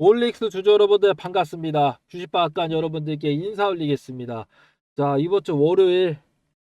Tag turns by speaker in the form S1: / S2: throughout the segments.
S1: 올릭스 주주 여러분들 반갑습니다. 주식박간 여러분들께 인사 올리겠습니다. 자, 이번 주 월요일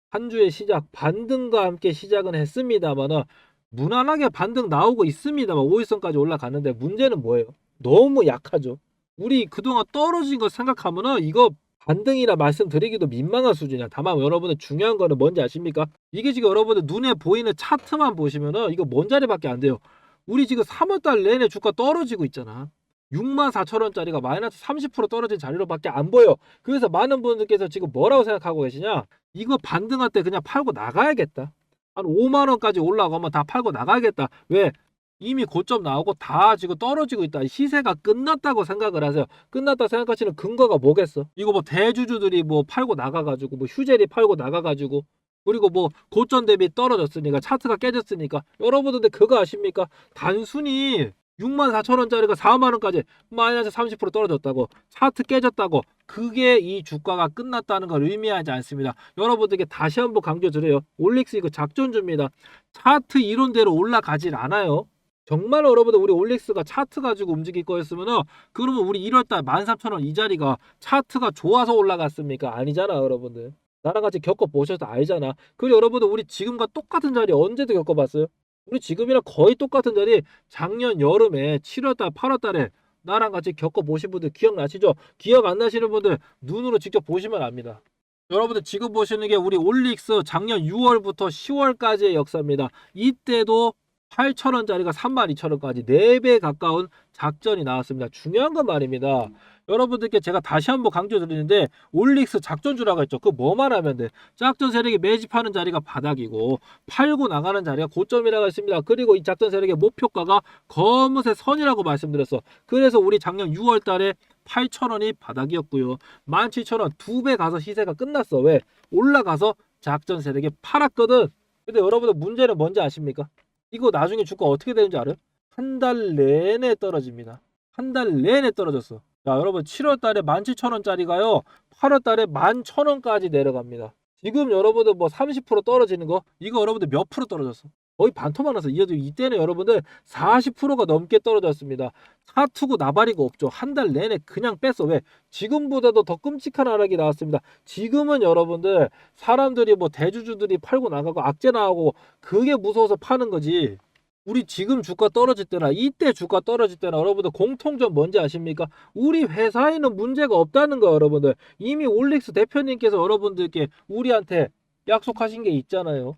S1: 한 주의 시작 반등과 함께 시작은 했습니다만은 무난하게 반등 나오고 있습니다만 5일선까지 올라가는데 문제는 뭐예요? 너무 약하죠. 우리 그동안 떨어진 거 생각하면은 이거 반등이라 말씀드리기도 민망한 수준이야. 다만 여러분들 중요한 거는 뭔지 아십니까? 이게 지금 여러분들 눈에 보이는 차트만 보시면은 이거 뭔 자리밖에 안 돼요. 우리 지금 3월달 내내 주가 떨어지고 있잖아. 6만 4천 원짜리가 마이너스 30% 떨어진 자리로밖에 안 보여. 그래서 많은 분들께서 지금 뭐라고 생각하고 계시냐? 이거 반등할 때 그냥 팔고 나가야겠다. 한 5만 원까지 올라가면 다 팔고 나가야겠다. 왜? 이미 고점 나오고 다 지금 떨어지고 있다. 시세가 끝났다고 생각을 하세요. 끝났다 생각하시는 근거가 뭐겠어? 이거 뭐 대주주들이 뭐 팔고 나가가지고 뭐 휴젤이 팔고 나가가지고 그리고 뭐 고점 대비 떨어졌으니까 차트가 깨졌으니까 여러분들 그거 아십니까? 단순히 6만 4천 원짜리가 4만 원까지 마이너스 30% 떨어졌다고 차트 깨졌다고 그게 이 주가가 끝났다는 걸 의미하지 않습니다. 여러분들께 다시 한번 강조드려요. 올릭스 이거 작전주입니다. 차트 이론대로 올라가질 않아요. 정말 여러분들 우리 올릭스가 차트 가지고 움직일 거였으면은 그러면 우리 1월달 13,000원 이 자리가 차트가 좋아서 올라갔습니까? 아니잖아 여러분들. 나랑 같이 겪어보셔서 알잖아. 그리고 여러분들 우리 지금과 똑같은 자리 언제도 겪어봤어요? 우리 지금이랑 거의 똑같은 자리 작년 여름에 7월달 8월달에 나랑 같이 겪어보신 분들 기억나시죠? 기억 안 나시는 분들 눈으로 직접 보시면 압니다. 여러분들 지금 보시는 게 우리 올릭스 작년 6월부터 10월까지의 역사입니다. 이때도 8,000원짜리가 32,000원까지 4배 가까운 작전이 나왔습니다. 중요한 건 말입니다. 여러분들께 제가 다시 한번 강조드리는데 올릭스 작전주라고 했죠. 그 뭐만 하면 돼. 작전 세력이 매집하는 자리가 바닥이고 팔고 나가는 자리가 고점이라고 했습니다. 그리고 이 작전 세력의 목표가가 검은색 선이라고 말씀드렸어. 그래서 우리 작년 6월 달에 8,000원이 바닥이었고요. 17,000원 두 배 가서 시세가 끝났어. 왜? 올라가서 작전 세력이 팔았거든. 근데 여러분들 문제는 뭔지 아십니까? 이거 나중에 주가 어떻게 되는지 알아요? 한 달 내내 떨어집니다. 한 달 내내 떨어졌어. 자, 여러분 7월 달에 17,000원짜리가요. 8월 달에 11,000원까지 내려갑니다. 지금 여러분들 뭐 30% 떨어지는 거 이거 여러분들 몇 프로 떨어졌어? 거의 반토막 나서 이어도 이때는 여러분들 40%가 넘게 떨어졌습니다. 사투고 나발이고 없죠. 한 달 내내 그냥 뺐어. 왜? 지금보다도 더 끔찍한 하락이 나왔습니다. 지금은 여러분들 사람들이 뭐 대주주들이 팔고 나가고 악재 나오고 그게 무서워서 파는 거지. 우리 지금 주가 떨어질 때나 이때 주가 떨어질 때나 여러분들 공통점 뭔지 아십니까? 우리 회사에는 문제가 없다는 거 여러분들. 이미 올릭스 대표님께서 여러분들께 우리한테 약속하신 게 있잖아요.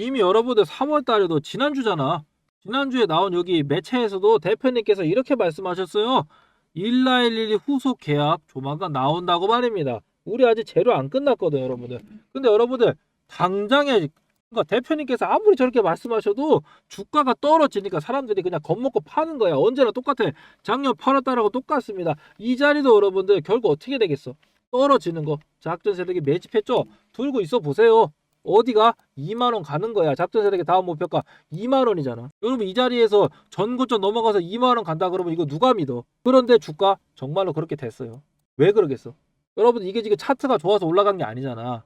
S1: 이미 여러분들 3월 달에도 지난주잖아. 지난주에 나온 여기 매체에서도 대표님께서 이렇게 말씀하셨어요. 1나일일이 후속 계약 조만간 나온다고 말입니다. 우리 아직 재료 안 끝났거든, 여러분들. 근데 여러분들 당장에 그러니까 대표님께서 아무리 저렇게 말씀하셔도 주가가 떨어지니까 사람들이 그냥 겁먹고 파는 거야. 언제나 똑같아. 작년 8월 달하고 똑같습니다. 이 자리도 여러분들 결국 어떻게 되겠어? 떨어지는 거. 작전 세력이 매집했죠? 들고 있어 보세요. 어디가 2만 원 가는 거야. 작전 세력의 다음 목표가 2만 원이잖아. 여러분 이 자리에서 전고점 넘어가서 2만 원 간다 그러면 이거 누가 믿어? 그런데 주가 정말로 그렇게 됐어요. 왜 그러겠어? 여러분 이게 지금 차트가 좋아서 올라간 게 아니잖아.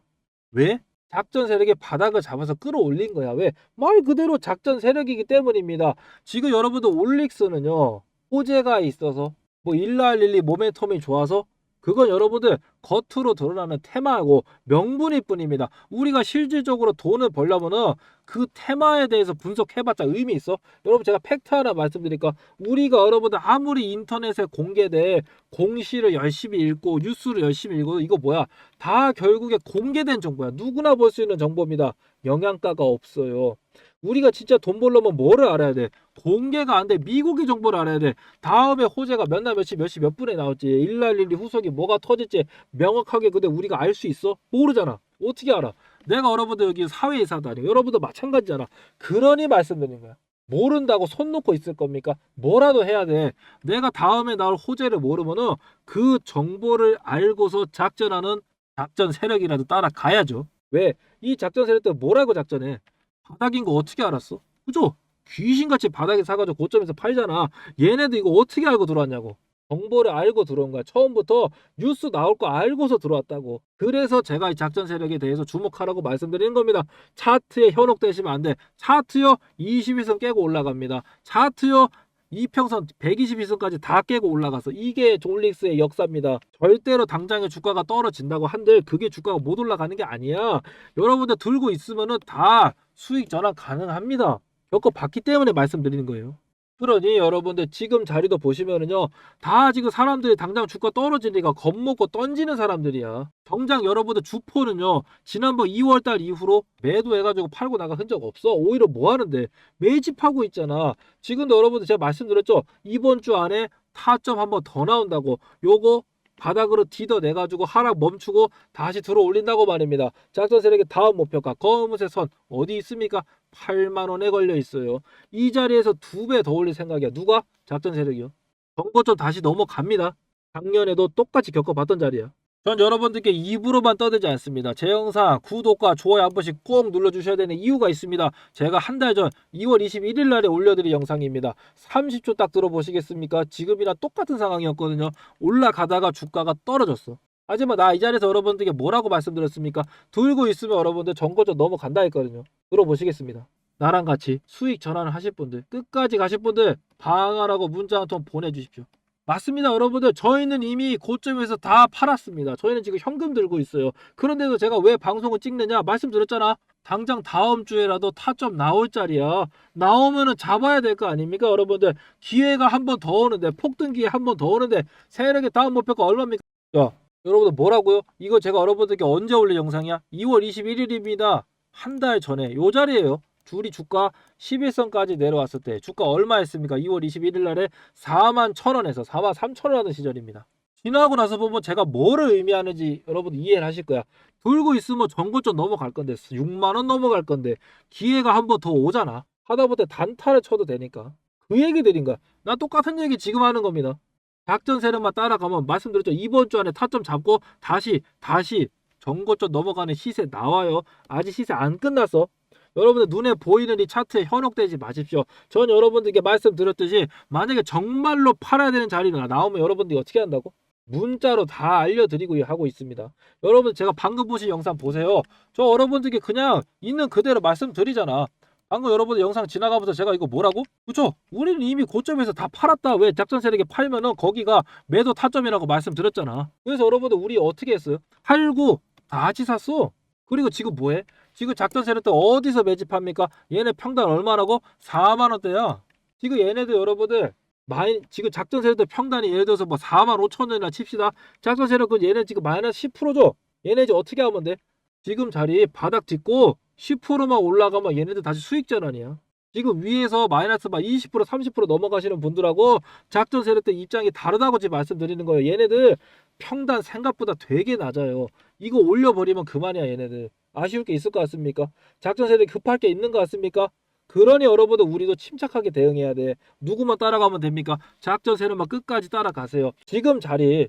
S1: 왜? 작전 세력의 바닥을 잡아서 끌어올린 거야. 왜? 말 그대로 작전 세력이기 때문입니다. 지금 여러분들 올릭스는요. 호재가 있어서 뭐 일라일리 모멘텀이 좋아서 그건 여러분들 겉으로 드러나는 테마고 명분일 뿐입니다. 우리가 실질적으로 돈을 벌려면은 그 테마에 대해서 분석해봤자 의미 있어? 여러분 제가 팩트 하나 말씀드릴까? 우리가 여러분들 아무리 인터넷에 공개돼 공시를 열심히 읽고 뉴스를 열심히 읽어도 이거 뭐야? 다 결국에 공개된 정보야. 누구나 볼 수 있는 정보입니다. 영양가가 없어요. 우리가 진짜 돈 벌려면 뭐를 알아야 돼? 공개가 안 돼. 미국의 정보를 알아야 돼. 다음에 호재가 몇 날 며칠 몇 시 몇 분에 나올지 일날일리 후속이 뭐가 터질지 명확하게 근데 우리가 알 수 있어? 모르잖아. 어떻게 알아? 내가 여러분들 여기 사회이사다니 여러분도 마찬가지잖아. 그러니 말씀드리는 거야. 모른다고 손 놓고 있을 겁니까? 뭐라도 해야 돼. 내가 다음에 나올 호재를 모르면은 그 정보를 알고서 작전하는 작전 세력이라도 따라가야죠. 왜? 이 작전 세력들 뭐라고 작전해? 바닥인 거 어떻게 알았어? 그죠? 귀신같이 바닥에 사가지고 고점에서 팔잖아. 얘네도 이거 어떻게 알고 들어왔냐고. 정보를 알고 들어온 거야. 처음부터 뉴스 나올 거 알고서 들어왔다고. 그래서 제가 이 작전 세력에 대해서 주목하라고 말씀드리는 겁니다. 차트에 현혹되시면 안 돼. 차트요 21선 깨고 올라갑니다. 차트요 이평선 122선까지 다 깨고 올라가서 이게 졸릭스의 역사입니다. 절대로 당장에 주가가 떨어진다고 한들 그게 주가가 못 올라가는 게 아니야. 여러분들 들고 있으면은 다 수익 전환 가능합니다. 겪어봤기 때문에 말씀드리는 거예요. 그러니 여러분들 지금 자리도 보시면은요 다 지금 사람들이 당장 주가 떨어지니까 겁먹고 던지는 사람들이야. 정작 여러분들 주포는요 지난번 2월달 이후로 매도해가지고 팔고 나간 흔적 없어? 오히려 뭐 하는데? 매집하고 있잖아. 지금도 여러분들 제가 말씀드렸죠? 이번 주 안에 타점 한번 더 나온다고. 요거 바닥으로 디뎌내가지고 하락 멈추고 다시 들어 올린다고 말입니다 작전 세력의 다음 목표가 검은색 선 어디 있습니까 8만원에 걸려 있어요 이 자리에서 두 배 더 올릴 생각이야. 누가? 작전 세력이요. 정거점 다시 넘어갑니다. 작년에도 똑같이 겪어봤던 자리야. 전 여러분들께 입으로만 떠들지 않습니다. 제 영상 구독과 좋아요 한 번씩 꼭 눌러주셔야 되는 이유가 있습니다. 제가 한 달 전 2월 21일 날에 올려드린 영상입니다. 30초 딱 들어보시겠습니까? 지금이랑 똑같은 상황이었거든요. 올라가다가 주가가 떨어졌어. 하지만 나 이 자리에서 여러분들께 뭐라고 말씀드렸습니까? 들고 있으면 여러분들 정거점 넘어간다 했거든요. 들어보시겠습니다. 나랑 같이 수익 전환을 하실 분들 끝까지 가실 분들 방하라고 문자 한 통 보내주십시오. 맞습니다 여러분들 저희는 이미 고점에서 다 팔았습니다. 저희는 지금 현금 들고 있어요. 그런데도 제가 왜 방송을 찍느냐 말씀드렸잖아. 당장 다음 주에라도 타점 나올 자리야. 나오면은 잡아야 될 거 아닙니까 여러분들 기회가 한 번 더 오는데 폭등 기회 한 번 더 오는데 세력의 다음 목표가 얼마입니까? 자 여러분들 뭐라고요? 이거 제가 여러분들께 언제 올린 영상이야? 2월 21일입니다. 한 달 전에 요 자리에요. 줄이 주가 11선까지 내려왔을 때 주가 얼마였습니까? 2월 21일 날에 4만 1천원에서 4만 3천원 하던 시절입니다. 지나고 나서 보면 제가 뭐를 의미하는지 여러분 이해를 하실 거야. 들고 있으면 정고점 넘어갈 건데 6만 원 넘어갈 건데 기회가 한 번 더 오잖아. 하다못해 단타를 쳐도 되니까. 그 얘기 드린 거야. 나 똑같은 얘기 지금 하는 겁니다. 작전 세력만 따라가면 말씀드렸죠. 이번 주 안에 타점 잡고 다시 다시 정고점 넘어가는 시세 나와요. 아직 시세 안 끝났어. 여러분들 눈에 보이는 이 차트에 현혹되지 마십시오. 전 여러분들께 말씀드렸듯이 만약에 정말로 팔아야 되는 자리가 나오면 여러분들이 어떻게 한다고? 문자로 다 알려드리고 하고 있습니다. 여러분 제가 방금 보신 영상 보세요. 저 여러분들께 그냥 있는 그대로 말씀드리잖아. 방금 여러분들 영상 지나가면서 제가 이거 뭐라고? 그쵸? 우리는 이미 고점에서 다 팔았다. 왜 작전 세력에 팔면은 거기가 매도 타점이라고 말씀드렸잖아. 그래서 여러분들 우리 어떻게 했어요? 팔고 다시 샀어. 그리고 지금 뭐해? 지금 작전 세력들 어디서 매집합니까? 얘네 평단 얼마라고? 4만 원대야. 지금 얘네들 여러분들 마이 지금 작전 세력들 평단이 예를 들어서 뭐 4만 5천 원이나 칩시다. 작전 세력은 얘네 지금 마이너스 10%죠. 얘네 이제 어떻게 하면 돼? 지금 자리 바닥 딛고 10%만 올라가면 얘네들 다시 수익 전환이야. 지금 위에서 마이너스 막 20% 30% 넘어가시는 분들하고 작전 세력들 입장이 다르다고 지금 말씀드리는 거예요. 얘네들 평단 생각보다 되게 낮아요. 이거 올려버리면 그만이야 얘네들. 아쉬울 게 있을 것 같습니까? 작전 세력이 급할 게 있는 것 같습니까? 그러니 여러분들 우리도 침착하게 대응해야 돼. 누구만 따라가면 됩니까? 작전 세력만 끝까지 따라가세요. 지금 자리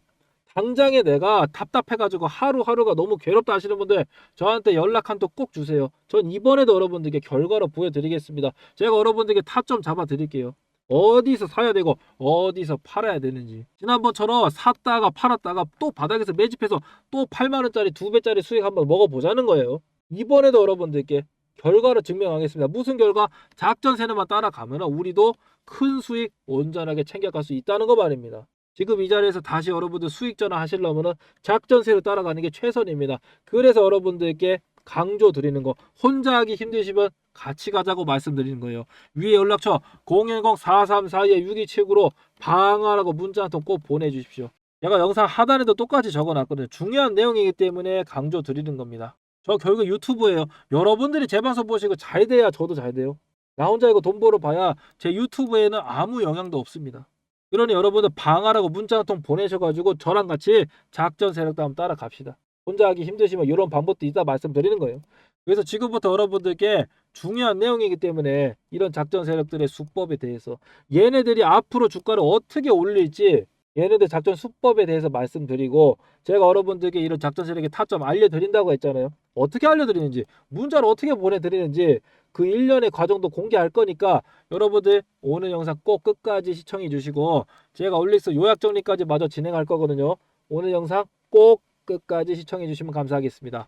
S1: 당장에 내가 답답해가지고 하루하루가 너무 괴롭다 하시는 분들 저한테 연락 한 통 꼭 주세요. 전 이번에도 여러분들께 결과로 보여드리겠습니다. 제가 여러분들께 타점 잡아드릴게요. 어디서 사야 되고 어디서 팔아야 되는지 지난번처럼 샀다가 팔았다가 또 바닥에서 매집해서 또 8만원짜리 두 배짜리 수익 한번 먹어보자는 거예요. 이번에도 여러분들께 결과를 증명하겠습니다. 무슨 결과? 작전 세력만 따라가면 우리도 큰 수익 온전하게 챙겨갈 수 있다는 거 말입니다. 지금 이 자리에서 다시 여러분들 수익 전환 하시려면 작전 세력 따라가는 게 최선입니다. 그래서 여러분들께 강조 드리는 거 혼자 하기 힘드시면 같이 가자고 말씀드리는 거예요. 위에 연락처 010-4342-6279로 방하라고 문자 한 통 꼭 보내주십시오. 제가 영상 하단에도 똑같이 적어놨거든요. 중요한 내용이기 때문에 강조 드리는 겁니다. 저 결국 유튜브예요. 여러분들이 제 방송 보시고 잘 돼야 저도 잘 돼요. 나 혼자 이거 돈 벌어 봐야 제 유튜브에는 아무 영향도 없습니다. 그러니 여러분들 방하라고 문자 한 통 보내셔가지고 저랑 같이 작전 세력도 한번 따라갑시다. 혼자 하기 힘드시면 이런 방법도 있다 말씀드리는 거예요. 그래서 지금부터 여러분들께 중요한 내용이기 때문에 이런 작전 세력들의 수법에 대해서 얘네들이 앞으로 주가를 어떻게 올릴지 얘네들 작전 수법에 대해서 말씀드리고 제가 여러분들께 이런 작전 세력의 타점 알려드린다고 했잖아요. 어떻게 알려드리는지 문자를 어떻게 보내드리는지 그 일련의 과정도 공개할 거니까 여러분들 오늘 영상 꼭 끝까지 시청해 주시고 제가 올릭스 요약 정리까지 마저 진행할 거거든요. 오늘 영상 꼭 끝까지 시청해 주시면 감사하겠습니다.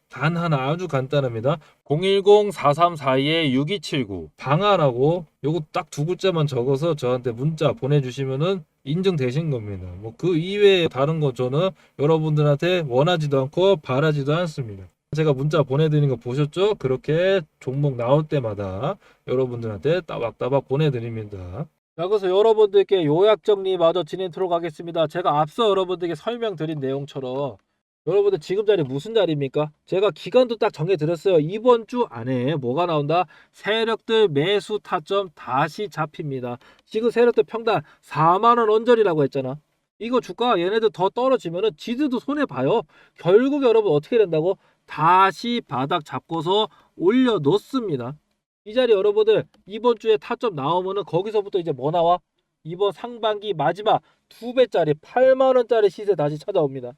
S1: 단 하나 아주 간단합니다. 010-4342-6279 방아라고 요거 딱 두 글자만 적어서 저한테 문자 보내주시면은 인증되신 겁니다. 뭐 그 이외에 다른 거 저는 여러분들한테 원하지도 않고 바라지도 않습니다. 제가 문자 보내드린 거 보셨죠? 그렇게 종목 나올 때마다 여러분들한테 따박따박 보내드립니다. 자, 그래서 여러분들께 요약 정리마저 진행토록 하겠습니다. 제가 앞서 여러분들께 설명드린 내용처럼 여러분들 지금 자리 무슨 자리입니까? 제가 기간도 딱 정해드렸어요. 이번 주 안에 뭐가 나온다? 세력들 매수 타점 다시 잡힙니다. 지금 세력들 평단 4만원 언저리라고 했잖아. 이거 주가 얘네들 더 떨어지면 은 지들도 손해 봐요. 결국 여러분 어떻게 된다고? 다시 바닥 잡고서 올려놓습니다. 이 자리 여러분들 이번 주에 타점 나오면은 거기서부터 이제 뭐 나와? 이번 상반기 마지막 두 배짜리 8만 원짜리 시세 다시 찾아옵니다.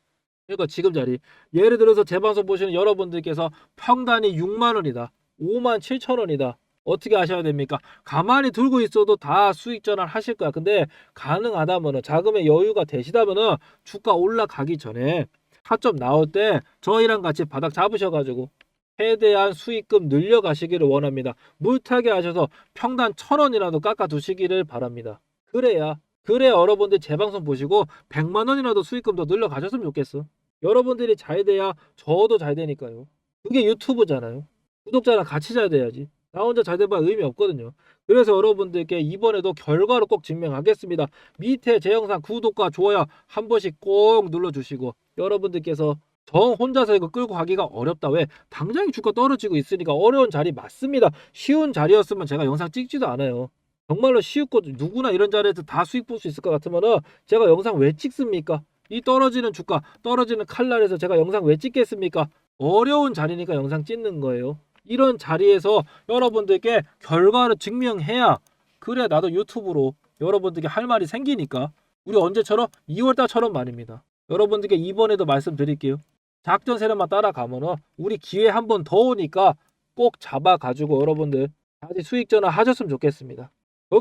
S1: 그러니까 지금 자리 예를 들어서 제 방송 보시는 여러분들께서 평단이 6만 원이다. 5만 7천 원이다. 어떻게 하셔야 됩니까? 가만히 들고 있어도 다 수익 전환 하실 거야. 근데 가능하다면은 자금의 여유가 되시다면은 주가 올라가기 전에 타점 나올 때 저희랑 같이 바닥 잡으셔가지고 최대한 수익금 늘려가시기를 원합니다. 물타기 하셔서 평단 천 원이라도 깎아 두시기를 바랍니다. 그래야 그래 여러분들 제 방송 보시고 100만 원이라도 수익금 더 늘려 가셨으면 좋겠어. 여러분들이 잘 돼야 저도 잘 되니까요. 그게 유튜브잖아요. 구독자랑 같이 잘 돼야지. 나 혼자 잘 돼봐 의미 없거든요. 그래서 여러분들께 이번에도 결과로 꼭 증명하겠습니다. 밑에 제 영상 구독과 좋아요 한 번씩 꼭 눌러주시고 여러분들께서 저 혼자서 이거 끌고 가기가 어렵다. 왜? 당장이 주가 떨어지고 있으니까 어려운 자리 맞습니다. 쉬운 자리였으면 제가 영상 찍지도 않아요. 정말로 쉬웠고 누구나 이런 자리에서 다 수익 볼 수 있을 것 같으면은 제가 영상 왜 찍습니까? 이 떨어지는 주가, 떨어지는 칼날에서 제가 영상 왜 찍겠습니까? 어려운 자리니까 영상 찍는 거예요. 이런 자리에서 여러분들께 결과를 증명해야 그래 나도 유튜브로 여러분들께 할 말이 생기니까 우리 언제처럼 2월달처럼 말입니다. 여러분들께 이번에도 말씀드릴게요. 작전 세력만 따라가면은 우리 기회 한 번 더 오니까 꼭 잡아가지고 여러분들 다시 수익 전환 하셨으면 좋겠습니다.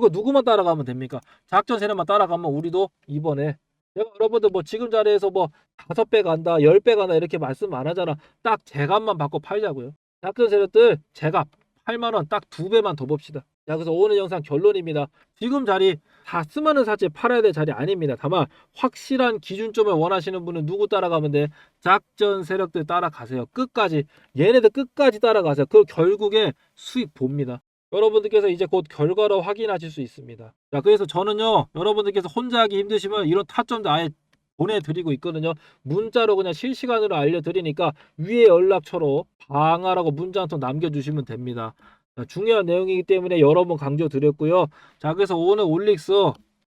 S1: 그거 누구만 따라가면 됩니까? 작전 세력만 따라가면 우리도 이번에 여러분들 뭐 지금 자리에서 뭐 다섯 배 간다, 열 배 간다 이렇게 말씀 안 하잖아. 딱 제값만 받고 팔자고요. 작전 세력들 제값 8만 원 딱 두 배만 더 봅시다. 자, 그래서 오늘 영상 결론입니다. 지금 자리 다 쓰면은 사실 팔아야 될 자리 아닙니다. 다만 확실한 기준점을 원하시는 분은 누구 따라가면 돼? 작전 세력들 따라가세요. 끝까지 얘네들 끝까지 따라가세요. 그 결국에 수익 봅니다. 여러분들께서 이제 곧 결과로 확인하실 수 있습니다. 자, 그래서 저는요, 여러분들께서 혼자 하기 힘드시면 이런 타점도 아예 보내드리고 있거든요. 문자로 그냥 실시간으로 알려드리니까 위에 연락처로 방하라고 문자 한 통 남겨주시면 됩니다. 자, 중요한 내용이기 때문에 여러 번 강조드렸고요. 자, 그래서 오늘 올릭스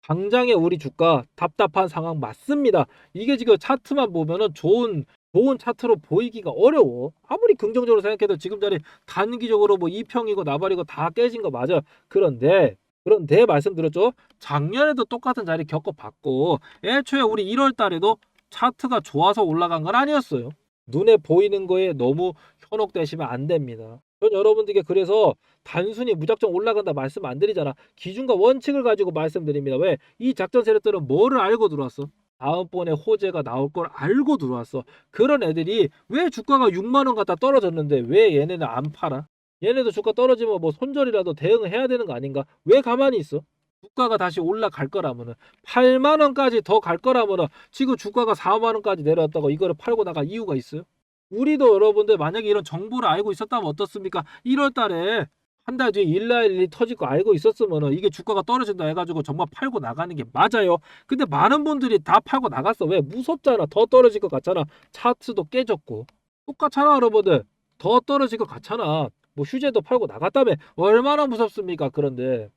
S1: 당장의 우리 주가 답답한 상황 맞습니다. 이게 지금 차트만 보면은 좋은 좋은 차트로 보이기가 어려워. 아무리 긍정적으로 생각해도 지금 자리 단기적으로 뭐 2평이고 나발이고 다 깨진 거 맞아. 그런데 그런데 말씀드렸죠. 작년에도 똑같은 자리 겪어봤고 애초에 우리 1월 달에도 차트가 좋아서 올라간 건 아니었어요. 눈에 보이는 거에 너무 현혹되시면 안 됩니다. 전 여러분들께 그래서 단순히 무작정 올라간다 말씀 안 드리잖아. 기준과 원칙을 가지고 말씀드립니다. 왜? 이 작전 세력들은 뭐를 알고 들어왔어? 다음번에 호재가 나올 걸 알고 들어왔어. 그런 애들이 왜 주가가 6만 원 갖다 떨어졌는데 왜 얘네는 안 팔아? 얘네도 주가 떨어지면 뭐 손절이라도 대응을 해야 되는 거 아닌가? 왜 가만히 있어? 주가가 다시 올라갈 거라면은 8만 원까지 더 갈 거라면은 지금 주가가 4만 원까지 내려왔다고 이거를 팔고 나갈 이유가 있어요? 우리도 여러분들 만약에 이런 정보를 알고 있었다면 어떻습니까? 1월 달에 한 달 뒤에 일라일이 터질 거 알고 있었으면 이게 주가가 떨어진다 해가지고 정말 팔고 나가는 게 맞아요. 근데 많은 분들이 다 팔고 나갔어. 왜? 무섭잖아. 더 떨어질 것 같잖아. 차트도 깨졌고. 똑같잖아, 여러분들. 더 떨어질 것 같잖아. 뭐 휴재도 팔고 나갔다며. 얼마나 무섭습니까? 그런데.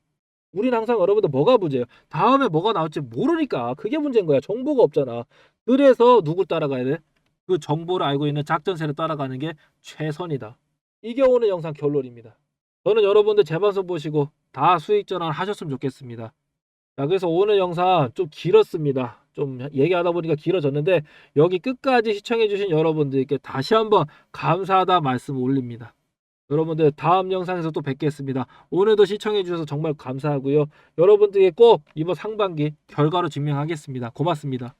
S1: 우린 항상 여러분들 뭐가 문제예요? 다음에 뭐가 나올지 모르니까. 그게 문제인 거야. 정보가 없잖아. 그래서 누굴 따라가야 돼? 그 정보를 알고 있는 작전세를 따라가는 게 최선이다. 이게 오늘 영상 결론입니다. 저는 여러분들 제 방송 보시고 다 수익 전환 하셨으면 좋겠습니다. 자, 그래서 오늘 영상 좀 길었습니다. 좀 얘기하다 보니까 길어졌는데 여기 끝까지 시청해주신 여러분들께 다시 한번 감사하다 말씀 올립니다. 여러분들 다음 영상에서 또 뵙겠습니다. 오늘도 시청해주셔서 정말 감사하고요. 여러분들께 꼭 이번 상반기 결과로 증명하겠습니다. 고맙습니다.